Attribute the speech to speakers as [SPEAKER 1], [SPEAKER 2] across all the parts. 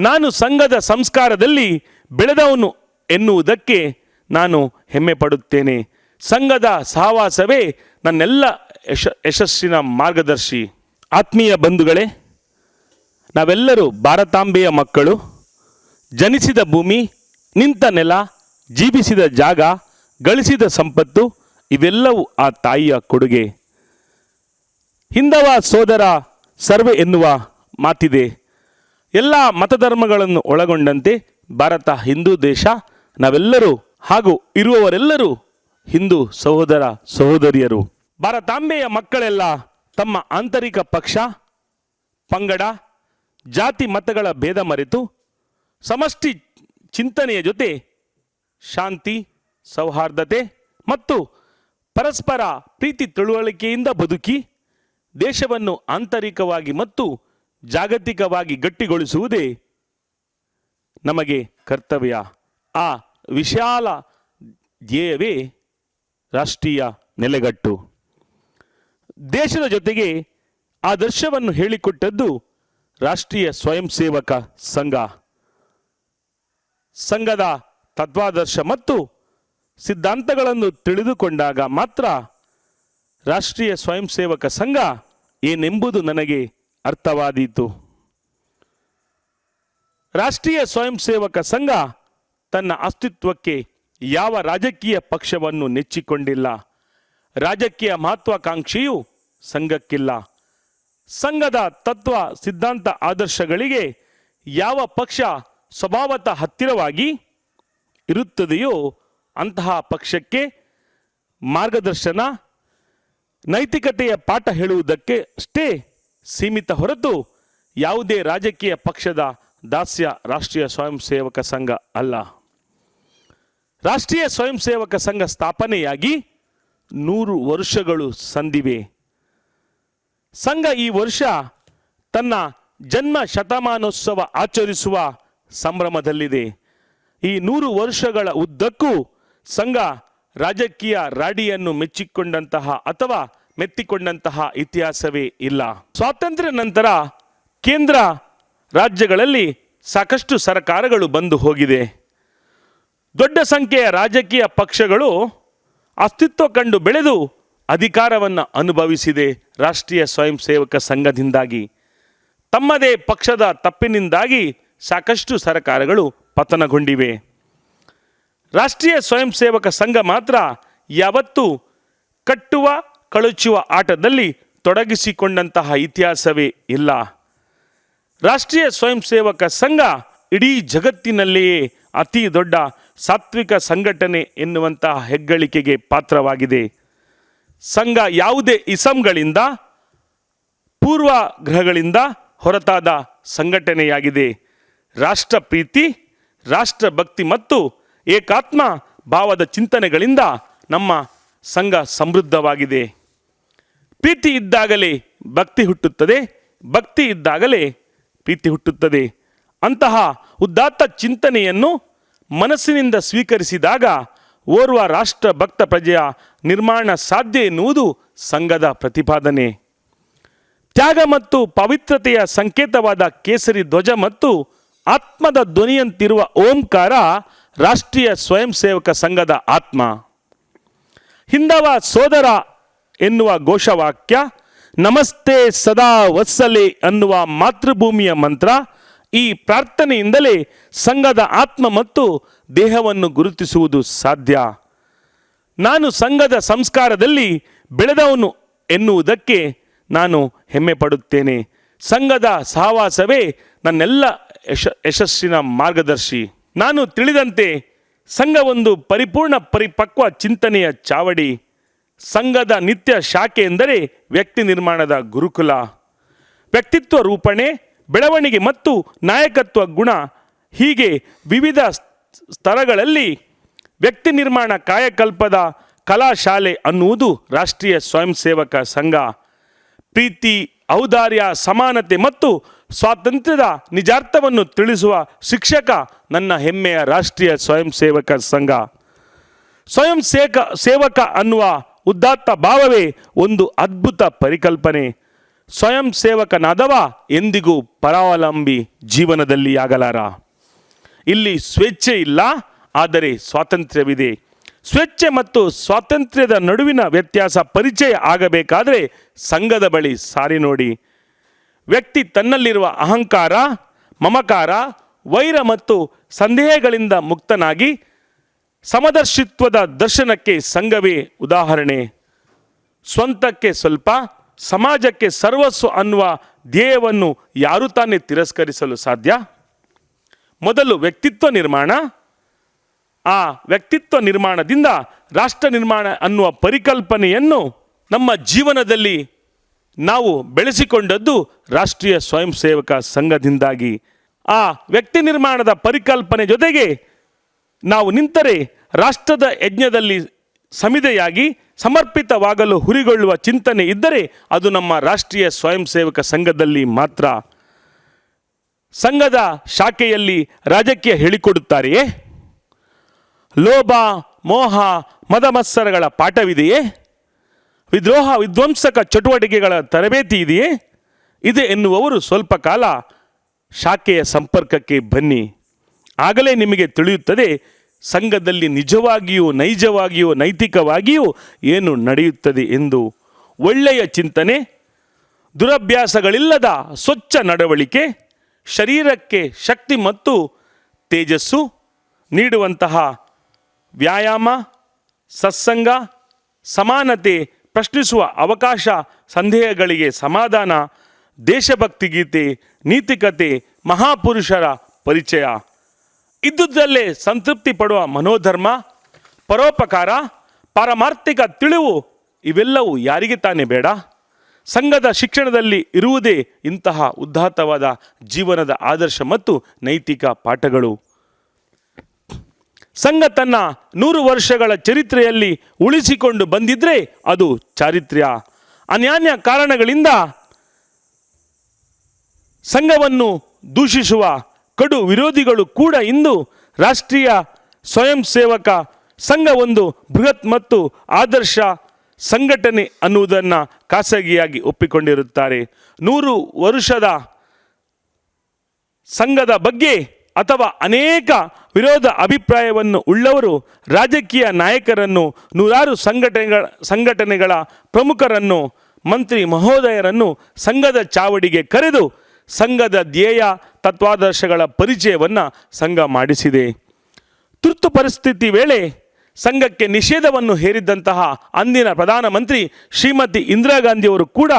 [SPEAKER 1] ನಾನು ಸಂಘದ ಸಂಸ್ಕಾರದಲ್ಲಿ ಬೆಳೆದವನು ಎನ್ನುವುದಕ್ಕೆ ನಾನು ಹೆಮ್ಮೆ ಪಡುತ್ತೇನೆ. ಸಂಘದ ಸಹವಾಸವೇ ನನ್ನೆಲ್ಲ ಯಶ, ಯಶಸ್ಸಿನ ಮಾರ್ಗದರ್ಶಿ. ಆತ್ಮೀಯ ಬಂಧುಗಳೇ, ನಾವೆಲ್ಲರೂ ಭಾರತಾಂಬೆಯ ಮಕ್ಕಳು. ಜನಿಸಿದ ಭೂಮಿ, ನಿಂತ ನೆಲ, ಜೀವಿಸಿದ ಜಾಗ, ಗಳಿಸಿದ ಸಂಪತ್ತು, ಇವೆಲ್ಲವೂ ಆ ತಾಯಿಯ ಕೊಡುಗೆ. ಹಿಂದವ ಸೋದರ ಸರ್ವೆ ಎನ್ನುವ ಮಾತಿದೆ. ಎಲ್ಲ ಮತಧರ್ಮಗಳನ್ನು ಒಳಗೊಂಡಂತೆ ಭಾರತ, ಹಿಂದೂ ದೇಶ, ನಾವೆಲ್ಲರೂ ಹಾಗೂ ಇರುವವರೆಲ್ಲರೂ ಹಿಂದೂ ಸಹೋದರ ಸಹೋದರಿಯರು. ಭಾರತಾಂಬೆಯ ಮಕ್ಕಳೆಲ್ಲ ತಮ್ಮ ಆಂತರಿಕ ಪಕ್ಷ, ಪಂಗಡ, ಜಾತಿ ಮತಗಳ ಭೇದ ಮರೆತು ಸಮಷ್ಟಿ ಚಿಂತನೆಯ ಜೊತೆ ಶಾಂತಿ, ಸೌಹಾರ್ದತೆ ಮತ್ತು ಪರಸ್ಪರ ಪ್ರೀತಿ ತಿಳುವಳಿಕೆಯಿಂದ ಬದುಕಿ ದೇಶವನ್ನು ಆಂತರಿಕವಾಗಿ ಮತ್ತು ಜಾಗತಿಕವಾಗಿ ಗಟ್ಟಿಗೊಳಿಸುವುದೇ ನಮಗೆ ಕರ್ತವ್ಯ. ಆ ವಿಶಾಲ ಧ್ಯೇಯವೇ ರಾಷ್ಟ್ರೀಯ ನೆಲೆಗಟ್ಟು. ದೇಶದ ಜೊತೆಗೆ ಆದರ್ಶವನ್ನು ಹೇಳಿಕೊಟ್ಟದ್ದು ರಾಷ್ಟ್ರೀಯ ಸ್ವಯಂ ಸೇವಕ ಸಂಘ. ಸಂಘದ ತತ್ವಾದರ್ಶ ಮತ್ತು ಸಿದ್ಧಾಂತಗಳನ್ನು ತಿಳಿದುಕೊಂಡಾಗ ಮಾತ್ರ ರಾಷ್ಟ್ರೀಯ ಸ್ವಯಂ ಸೇವಕ ಸಂಘ ಏನೆಂಬುದು ನನಗೆ ಅರ್ಥವಾದೀತು. ರಾಷ್ಟ್ರೀಯ ಸ್ವಯಂ ಸೇವಕ ಸಂಘ ತನ್ನ ಅಸ್ತಿತ್ವಕ್ಕೆ ಯಾವ ರಾಜಕೀಯ ಪಕ್ಷವನ್ನು ನೆಚ್ಚಿಕೊಂಡಿಲ್ಲ. ರಾಜಕೀಯ ಮಹತ್ವಾಕಾಂಕ್ಷೆಯು ಸಂಘಕ್ಕಿಲ್ಲ. ಸಂಘದ ತತ್ವ ಸಿದ್ಧಾಂತ ಆದರ್ಶಗಳಿಗೆ ಯಾವ ಪಕ್ಷ ಸ್ವಭಾವತ ಹತ್ತಿರವಾಗಿ ಇರುತ್ತದೆಯೋ ಅಂತಹ ಪಕ್ಷಕ್ಕೆ ಮಾರ್ಗದರ್ಶನ, ನೈತಿಕತೆಯ ಪಾಠ ಹೇಳುವುದಕ್ಕೆ ಅಷ್ಟೇ ಸೀಮಿತ ಹೊರತು ಯಾವುದೇ ರಾಜಕೀಯ ಪಕ್ಷದ ದಾಸ್ಯ ರಾಷ್ಟ್ರೀಯ ಸ್ವಯಂ ಸೇವಕ ಸಂಘ ಅಲ್ಲ. ರಾಷ್ಟ್ರೀಯ ಸ್ವಯಂ ಸೇವಕ ಸಂಘ ಸ್ಥಾಪನೆಯಾಗಿ ನೂರು ವರ್ಷಗಳು ಸಂದಿವೆ. ಸಂಘ ಈ ವರ್ಷ ತನ್ನ ಜನ್ಮ ಶತಮಾನೋತ್ಸವ ಆಚರಿಸುವ ಸಂಭ್ರಮದಲ್ಲಿದೆ. ಈ ನೂರು ವರ್ಷಗಳ ಉದ್ದಕ್ಕೂ ಸಂಘ ರಾಜಕೀಯ ರಾಡಿಯನ್ನು ಮೆಚ್ಚಿಕೊಂಡಂತಹ ಅಥವಾ ಮೆತ್ತಿಕೊಂಡಂತಹ ಇತಿಹಾಸವೇ ಇಲ್ಲ. ಸ್ವಾತಂತ್ರ್ಯ ನಂತರ ಕೇಂದ್ರ ರಾಜ್ಯಗಳಲ್ಲಿ ಸಾಕಷ್ಟು ಸರ್ಕಾರಗಳು ಬಂದು ಹೋಗಿದೆ. ದೊಡ್ಡ ಸಂಖ್ಯೆಯ ರಾಜಕೀಯ ಪಕ್ಷಗಳು ಅಸ್ತಿತ್ವ ಕಂಡು ಬೆಳೆದು ಅಧಿಕಾರವನ್ನು ಅನುಭವಿಸಿದೆ ರಾಷ್ಟ್ರೀಯ ಸ್ವಯಂ ಸೇವಕ ಸಂಘದಿಂದಾಗಿ. ತಮ್ಮದೇ ಪಕ್ಷದ ತಪ್ಪಿನಿಂದಾಗಿ ಸಾಕಷ್ಟು ಸರ್ಕಾರಗಳು ಪತನಗೊಂಡಿವೆ. ರಾಷ್ಟ್ರೀಯ ಸ್ವಯಂ ಸೇವಕ ಸಂಘ ಮಾತ್ರ ಯಾವತ್ತೂ ಕಟ್ಟುವ ಕಳುಚುವ ಆಟದಲ್ಲಿ ತೊಡಗಿಸಿಕೊಂಡಂತಹ ಇತಿಹಾಸವೇ ಇಲ್ಲ. ರಾಷ್ಟ್ರೀಯ ಸ್ವಯಂ ಸೇವಕ ಸಂಘ ಇಡೀ ಜಗತ್ತಿನಲ್ಲಿಯೇ ಅತಿ ದೊಡ್ಡ ಸಾತ್ವಿಕ ಸಂಘಟನೆ ಎನ್ನುವಂತಹ ಹೆಗ್ಗಳಿಕೆಗೆ ಪಾತ್ರವಾಗಿದೆ. ಸಂಘ ಯಾವುದೇ ಇಸಂಗಳಿಂದ, ಪೂರ್ವಗ್ರಹಗಳಿಂದ ಹೊರತಾದ ಸಂಘಟನೆಯಾಗಿದೆ. ರಾಷ್ಟ್ರ ಪ್ರೀತಿ ರಾಷ್ಟ್ರಭಕ್ತಿ ಮತ್ತು ಏಕಾತ್ಮ ಭಾವದ ಚಿಂತನೆಗಳಿಂದ ನಮ್ಮ ಸಂಘ ಸಮೃದ್ಧವಾಗಿದೆ. ಪ್ರೀತಿ ಇದ್ದಾಗಲೇ ಭಕ್ತಿ ಹುಟ್ಟುತ್ತದೆ, ಭಕ್ತಿ ಇದ್ದಾಗಲೇ ಪ್ರೀತಿ ಹುಟ್ಟುತ್ತದೆ. ಅಂತಹ ಉದ್ದಾತ್ತ ಚಿಂತನೆಯನ್ನು ಮನಸ್ಸಿನಿಂದ ಸ್ವೀಕರಿಸಿದಾಗ ಓರ್ವ ರಾಷ್ಟ್ರ ಭಕ್ತ ಪ್ರಜೆಯ ನಿರ್ಮಾಣ ಸಾಧ್ಯ ಎನ್ನುವುದು ಸಂಘದ ಪ್ರತಿಪಾದನೆ. ತ್ಯಾಗ ಮತ್ತು ಪವಿತ್ರತೆಯ ಸಂಕೇತವಾದ ಕೇಸರಿ ಧ್ವಜ ಮತ್ತು ಆತ್ಮದ ಧ್ವನಿಯಂತಿರುವ ಓಂಕಾರ ರಾಷ್ಟ್ರೀಯ ಸ್ವಯಂ ಸೇವಕ ಸಂಘದ ಆತ್ಮ. ಹಿಂದವ ಸೋದರ ಎನ್ನುವ ಘೋಷವಾಕ್ಯ, ನಮಸ್ತೆ ಸದಾ ವತ್ಸಲೆ ಅನ್ನುವ ಮಾತೃಭೂಮಿಯ ಮಂತ್ರ. ಈ ಪ್ರಾರ್ಥನೆಯಿಂದಲೇ ಸಂಘದ ಆತ್ಮ ಮತ್ತು ದೇಹವನ್ನು ಗುರುತಿಸುವುದು ಸಾಧ್ಯ. ನಾನು ಸಂಘದ ಸಂಸ್ಕಾರದಲ್ಲಿ ಬೆಳೆದವನು ಎನ್ನುವುದಕ್ಕೆ ನಾನು ಹೆಮ್ಮೆ ಪಡುತ್ತೇನೆ. ಸಂಘದ ಸಹವಾಸವೇ ನನ್ನೆಲ್ಲ ಯಶ, ಯಶಸ್ಸಿನ ಮಾರ್ಗದರ್ಶಿ. ನಾನು ತಿಳಿದಂತೆ ಸಂಘ ಒಂದು ಪರಿಪೂರ್ಣ ಪರಿಪಕ್ವ ಚಿಂತನೆಯ ಚಾವಡಿ. ಸಂಘದ ನಿತ್ಯ ಶಾಖೆ ಎಂದರೆ ವ್ಯಕ್ತಿ ನಿರ್ಮಾಣದ ಗುರುಕುಲ. ವ್ಯಕ್ತಿತ್ವ ರೂಪಣೆ, ಬೆಳವಣಿಗೆ ಮತ್ತು ನಾಯಕತ್ವ ಗುಣ. ಹೀಗೆ ವಿವಿಧ ಸ್ತರಗಳಲ್ಲಿ ವ್ಯಕ್ತಿ ನಿರ್ಮಾಣ ಕಾಯಕಲ್ಪದ ಕಲಾಶಾಲೆ ಅನ್ನುವುದು ರಾಷ್ಟ್ರೀಯ ಸ್ವಯಂ ಸೇವಕ ಸಂಘ. ಪ್ರೀತಿ, ಔದಾರ್ಯ, ಸಮಾನತೆ ಮತ್ತು ಸ್ವಾತಂತ್ರ್ಯದ ನಿಜಾರ್ಥವನ್ನು ತಿಳಿಸುವ ಶಿಕ್ಷಕ ನನ್ನ ಹೆಮ್ಮೆಯ ರಾಷ್ಟ್ರೀಯ ಸ್ವಯಂ ಸೇವಕ ಸಂಘ. ಸ್ವಯಂ ಸೇಕ, ಸೇವಕ ಅನ್ನುವ ಉದಾತ್ತ ಭಾವವೇ ಒಂದು ಅದ್ಭುತ ಪರಿಕಲ್ಪನೆ. ಸ್ವಯಂ ಸೇವಕನಾದವ ಎಂದಿಗೂ ಪರಾವಲಂಬಿ ಜೀವನದಲ್ಲಿ ಆಗಲಾರ. ಇಲ್ಲಿ ಸ್ವೇಚ್ಛೆ ಇಲ್ಲ, ಆದರೆ ಸ್ವಾತಂತ್ರ್ಯವಿದೆ. ಸ್ವೇಚ್ಛೆ ಮತ್ತು ಸ್ವಾತಂತ್ರ್ಯದ ನಡುವಿನ ವ್ಯತ್ಯಾಸ ಪರಿಚಯ ಆಗಬೇಕಾದರೆ ಸಂಘದ ಬಳಿ ಸಾರಿ ನೋಡಿ. ವ್ಯಕ್ತಿ ತನ್ನಲ್ಲಿರುವ ಅಹಂಕಾರ, ಮಮಕಾರ, ವೈರ ಮತ್ತು ಸಂದೇಹಗಳಿಂದ ಮುಕ್ತನಾಗಿ ಸಮದರ್ಶಿತ್ವದ ದರ್ಶನಕ್ಕೆ ಸಂಘವೇ ಉದಾಹರಣೆ. ಸ್ವಂತಕ್ಕೆ ಸ್ವಲ್ಪ, ಸಮಾಜಕ್ಕೆ ಸರ್ವಸ್ವ ಅನ್ನುವ ಧ್ಯೇಯವನ್ನು ಯಾರು ತಾನೇ ತಿರಸ್ಕರಿಸಲು ಸಾಧ್ಯ? ಮೊದಲು ವ್ಯಕ್ತಿತ್ವ ನಿರ್ಮಾಣ. ಆ ವ್ಯಕ್ತಿತ್ವ ನಿರ್ಮಾಣದಿಂದ ರಾಷ್ಟ್ರ ನಿರ್ಮಾಣ ಅನ್ನುವ ಪರಿಕಲ್ಪನೆಯನ್ನು ನಮ್ಮ ಜೀವನದಲ್ಲಿ ನಾವು ಬೆಳೆಸಿಕೊಂಡದ್ದು ರಾಷ್ಟ್ರೀಯ ಸ್ವಯಂ ಸೇವಕ ಸಂಘದಿಂದಾಗಿ. ಆ ವ್ಯಕ್ತಿ ನಿರ್ಮಾಣದ ಪರಿಕಲ್ಪನೆ ಜೊತೆಗೆ ನಾವು ನಿಂತರೆ ರಾಷ್ಟ್ರದ ಯಜ್ಞದಲ್ಲಿ ಸಮಿದೆಯಾಗಿ ಸಮರ್ಪಿತವಾಗಲು ಹುರಿಗೊಳ್ಳುವ ಚಿಂತನೆ ಇದ್ದರೆ ಅದು ನಮ್ಮ ರಾಷ್ಟ್ರೀಯ ಸ್ವಯಂ ಸೇವಕ ಸಂಘದಲ್ಲಿ ಮಾತ್ರ. ಸಂಘದ ಶಾಖೆಯಲ್ಲಿ ರಾಜಕೀಯ ಹೇಳಿಕೊಡುತ್ತಾರೆಯೇ? ಲೋಭ, ಮೋಹ, ಮದಮತ್ಸರಗಳ ಪಾಠವಿದೆಯೇ? ವಿದ್ರೋಹ, ವಿಧ್ವಂಸಕ ಚಟುವಟಿಕೆಗಳ ತರಬೇತಿ ಇದೆಯೇ? ಇದೆ ಎನ್ನುವವರು ಸ್ವಲ್ಪ ಕಾಲ ಶಾಖೆಯ ಸಂಪರ್ಕಕ್ಕೆ ಬನ್ನಿ. ಆಗಲೇ ನಿಮಗೆ ತಿಳಿಯುತ್ತದೆ, ಸಂಘದಲ್ಲಿ ನಿಜವಾಗಿಯೂ, ನೈಜವಾಗಿಯೂ, ನೈತಿಕವಾಗಿಯೂ ಏನು ನಡೆಯುತ್ತದೆ ಎಂದು. ಒಳ್ಳೆಯ ಚಿಂತನೆ, ದುರಭ್ಯಾಸಗಳಿಲ್ಲದ ಸ್ವಚ್ಛ ನಡವಳಿಕೆ, ಶರೀರಕ್ಕೆ ಶಕ್ತಿ ಮತ್ತು ತೇಜಸ್ಸು ನೀಡುವಂತಹ ವ್ಯಾಯಾಮ, ಸತ್ಸಂಗ, ಸಮಾನತೆ ಪ್ರಶ್ನಿಸುವ ಅವಕಾಶ, ಸಂದೇಹಗಳಿಗೆ ಸಮಾಧಾನ, ದೇಶಭಕ್ತಿ ಗೀತೆ, ನೀತಿಕತೆ, ಮಹಾಪುರುಷರ ಪರಿಚಯ. ಇದ್ದುದಲ್ಲೇ ಸಂತೃಪ್ತಿ ಪಡುವ ಮನೋಧರ್ಮ, ಪರೋಪಕಾರ, ಪಾರಮಾರ್ಥಿಕ ತಿಳಿವು ಇವೆಲ್ಲವೂ ಯಾರಿಗೆ ತಾನೇ ಬೇಡ. ಸಂಘದ ಶಿಕ್ಷಣದಲ್ಲಿ ಇರುವುದೇ ಇಂತಹ ಉದ್ಧಾತವಾದ ಜೀವನದ ಆದರ್ಶ ಮತ್ತು ನೈತಿಕ ಪಾಠಗಳು. ಸಂಘ ತನ್ನ ನೂರು ವರ್ಷಗಳ ಚರಿತ್ರೆಯಲ್ಲಿ ಉಳಿಸಿಕೊಂಡು ಬಂದಿದ್ರೆ ಅದು ಚಾರಿತ್ರ್ಯ. ಅನ್ಯಾನ್ಯ ಕಾರಣಗಳಿಂದ ಸಂಘವನ್ನು ದೂಷಿಸುವ ಕಡು ವಿರೋಧಿಗಳು ಕೂಡ ಇಂದು ರಾಷ್ಟ್ರೀಯ ಸ್ವಯಂ ಸೇವಕ ಸಂಘ ಒಂದು ಬೃಹತ್ ಮತ್ತು ಆದರ್ಶ ಸಂಘಟನೆ ಅನ್ನುವುದನ್ನು ಖಾಸಗಿಯಾಗಿ ಒಪ್ಪಿಕೊಂಡಿರುತ್ತಾರೆ. ನೂರು ವರುಷದ ಸಂಘದ ಬಗ್ಗೆ ಅಥವಾ ಅನೇಕ ವಿರೋಧ ಅಭಿಪ್ರಾಯವನ್ನು ಉಳ್ಳವರು ರಾಜಕೀಯ ನಾಯಕರನ್ನು, ನೂರಾರು ಸಂಘಟನೆಗಳ ಸಂಘಟನೆಗಳ ಪ್ರಮುಖರನ್ನು, ಮಂತ್ರಿ ಮಹೋದಯರನ್ನು ಸಂಘದ ಚಾವಡಿಗೆ ಕರೆದು ಸಂಘದ ಧ್ಯೇಯ ತತ್ವಾದರ್ಶಗಳ ಪರಿಚಯವನ್ನು ಸಂಘ ಮಾಡಿಸಿದೆ. ತುರ್ತು ಪರಿಸ್ಥಿತಿ ವೇಳೆ ಸಂಘಕ್ಕೆ ನಿಷೇಧವನ್ನು ಹೇರಿದ್ದಂತಹ ಅಂದಿನ ಪ್ರಧಾನಮಂತ್ರಿ ಶ್ರೀಮತಿ ಇಂದಿರಾ ಗಾಂಧಿಯವರು ಕೂಡ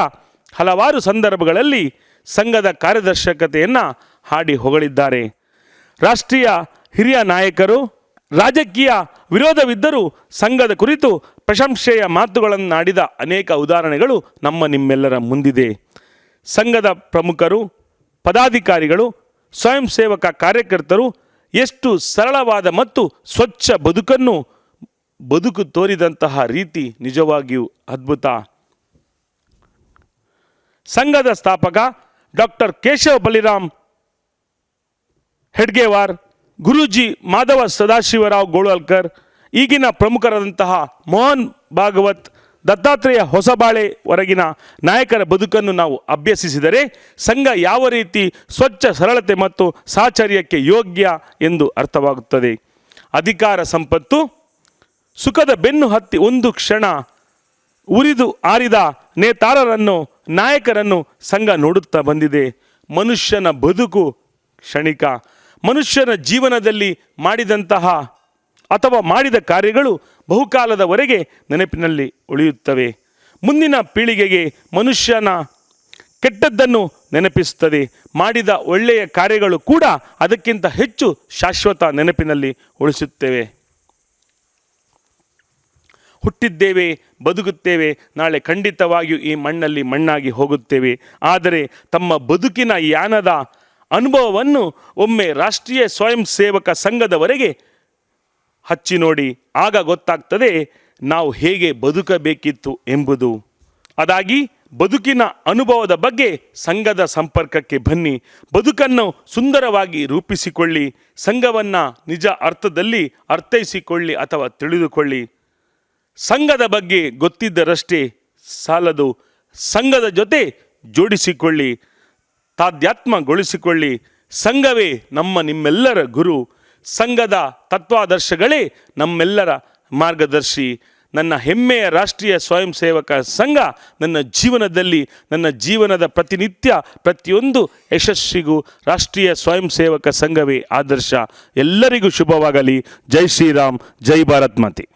[SPEAKER 1] ಹಲವಾರು ಸಂದರ್ಭಗಳಲ್ಲಿ ಸಂಘದ ಕಾರ್ಯದರ್ಶಕತೆಯನ್ನು ಹಾಡಿ ಹೊಗಳಿದ್ದಾರೆ. ರಾಷ್ಟ್ರೀಯ ಹಿರಿಯ ನಾಯಕರು, ರಾಜಕೀಯ ವಿರೋಧವಿದ್ದರೂ ಸಂಘದ ಕುರಿತು ಪ್ರಶಂಸೆಯ ಮಾತುಗಳನ್ನಾಡಿದ ಅನೇಕ ಉದಾಹರಣೆಗಳು ನಮ್ಮ ನಿಮ್ಮೆಲ್ಲರ ಮುಂದಿದೆ. ಸಂಘದ ಪ್ರಮುಖರು ಪದಾಧಿಕಾರಿಗಳು, ಸ್ವಯಂ ಸೇವಕ ಕಾರ್ಯಕರ್ತರು ಎಷ್ಟು ಸರಳವಾದ ಮತ್ತು ಸ್ವಚ್ಛ ಬದುಕನ್ನು ಬದುಕು ತೋರಿದಂತಹ ರೀತಿ ನಿಜವಾಗಿಯೂ ಅದ್ಭುತ. ಸಂಘದ ಸ್ಥಾಪಕ ಡಾಕ್ಟರ್ ಕೇಶವ ಬಲಿರಾಮ್ ಹೆಡ್ಗೇವಾರ್, ಗುರೂಜಿ ಮಾಧವ ಸದಾಶಿವರಾವ್ ಗೋಳ್ವಲ್ಕರ್, ಈಗಿನ ಪ್ರಮುಖರಾದಂತಹ ಮೋಹನ್ ಭಾಗವತ್ ದತ್ತಾತ್ರೇಯ ಹೊಸಬಾಳೆ ಹೊರಗಿನ ನಾಯಕರ ಬದುಕನ್ನು ನಾವು ಅಭ್ಯಸಿಸಿದರೆ ಸಂಘ ಯಾವ ರೀತಿ ಸ್ವಚ್ಛ, ಸರಳತೆ ಮತ್ತು ಸಾಚರ್ಯಕ್ಕೆ ಯೋಗ್ಯ ಎಂದು ಅರ್ಥವಾಗುತ್ತದೆ. ಅಧಿಕಾರ ಸಂಪತ್ತು, ಸುಖದ ಬೆನ್ನು ಹತ್ತಿ ಒಂದು ಕ್ಷಣ ಉರಿದು ಆರಿದ ನೇತಾರರನ್ನು, ನಾಯಕರನ್ನು ಸಂಘ ನೋಡುತ್ತಾ ಬಂದಿದೆ. ಮನುಷ್ಯನ ಬದುಕು ಕ್ಷಣಿಕ. ಮನುಷ್ಯನ ಜೀವನದಲ್ಲಿ ಮಾಡಿದಂತಹ ಅಥವಾ ಮಾಡಿದ ಕಾರ್ಯಗಳು ಬಹುಕಾಲದವರೆಗೆ ನೆನಪಿನಲ್ಲಿ ಉಳಿಯುತ್ತವೆ. ಮುಂದಿನ ಪೀಳಿಗೆಗೆ ಮನುಷ್ಯನ ಕೆಟ್ಟದ್ದನ್ನು ನೆನಪಿಸುತ್ತದೆ. ಮಾಡಿದ ಒಳ್ಳೆಯ ಕಾರ್ಯಗಳು ಕೂಡ ಅದಕ್ಕಿಂತ ಹೆಚ್ಚು ಶಾಶ್ವತ ನೆನಪಿನಲ್ಲಿ ಉಳಿಸುತ್ತೇವೆ. ಹುಟ್ಟಿದ್ದೇವೆ, ಬದುಕುತ್ತೇವೆ, ನಾಳೆ ಖಂಡಿತವಾಗಿಯೂ ಈ ಮಣ್ಣಲ್ಲಿ ಮಣ್ಣಾಗಿ ಹೋಗುತ್ತೇವೆ. ಆದರೆ ತಮ್ಮ ಬದುಕಿನ ಯಾನದ ಅನುಭವವನ್ನು ಒಮ್ಮೆ ರಾಷ್ಟ್ರೀಯ ಸ್ವಯಂ ಸೇವಕ ಸಂಘದವರೆಗೆ ಹಚ್ಚಿ ನೋಡಿ, ಆಗ ಗೊತ್ತಾಗ್ತದೆ ನಾವು ಹೇಗೆ ಬದುಕಬೇಕಿತ್ತು ಎಂಬುದು. ಅದಾಗಿ, ಬದುಕಿನ ಅನುಭವದ ಬಗ್ಗೆ ಸಂಘದ ಸಂಪರ್ಕಕ್ಕೆ ಬನ್ನಿ. ಬದುಕನ್ನು ಸುಂದರವಾಗಿ ರೂಪಿಸಿಕೊಳ್ಳಿ. ಸಂಘವನ್ನು ನಿಜ ಅರ್ಥದಲ್ಲಿ ಅರ್ಥೈಸಿಕೊಳ್ಳಿ ಅಥವಾ ತಿಳಿದುಕೊಳ್ಳಿ. ಸಂಘದ ಬಗ್ಗೆ ಗೊತ್ತಿದ್ದರಷ್ಟೇ ಸಾಲದು. ಸಂಘದ ಜೊತೆ ಜೋಡಿಸಿಕೊಳ್ಳಿ. ತಾಧ್ಯಾತ್ಮಗೊಳಿಸಿಕೊಳ್ಳಿ ಸಂಘವೇ ನಮ್ಮ ನಿಮ್ಮೆಲ್ಲರ ಗುರು. ಸಂಘದ ತತ್ವಾದರ್ಶಗಳೇ ನಮ್ಮೆಲ್ಲರ ಮಾರ್ಗದರ್ಶಿ. ನನ್ನ ಹೆಮ್ಮೆಯ ರಾಷ್ಟ್ರೀಯ ಸ್ವಯಂ ಸೇವಕ ಸಂಘ ನನ್ನ ಜೀವನದಲ್ಲಿ ನನ್ನ ಜೀವನದ ಪ್ರತಿನಿತ್ಯ ಪ್ರತಿಯೊಂದು ಯಶಸ್ಸಿಗೂ ರಾಷ್ಟ್ರೀಯ ಸ್ವಯಂ ಸೇವಕ ಸಂಘವೇ ಆದರ್ಶ. ಎಲ್ಲರಿಗೂ ಶುಭವಾಗಲಿ. ಜೈ ಶ್ರೀರಾಮ್. ಜೈ ಭಾರತ್ ಮಾತೆ.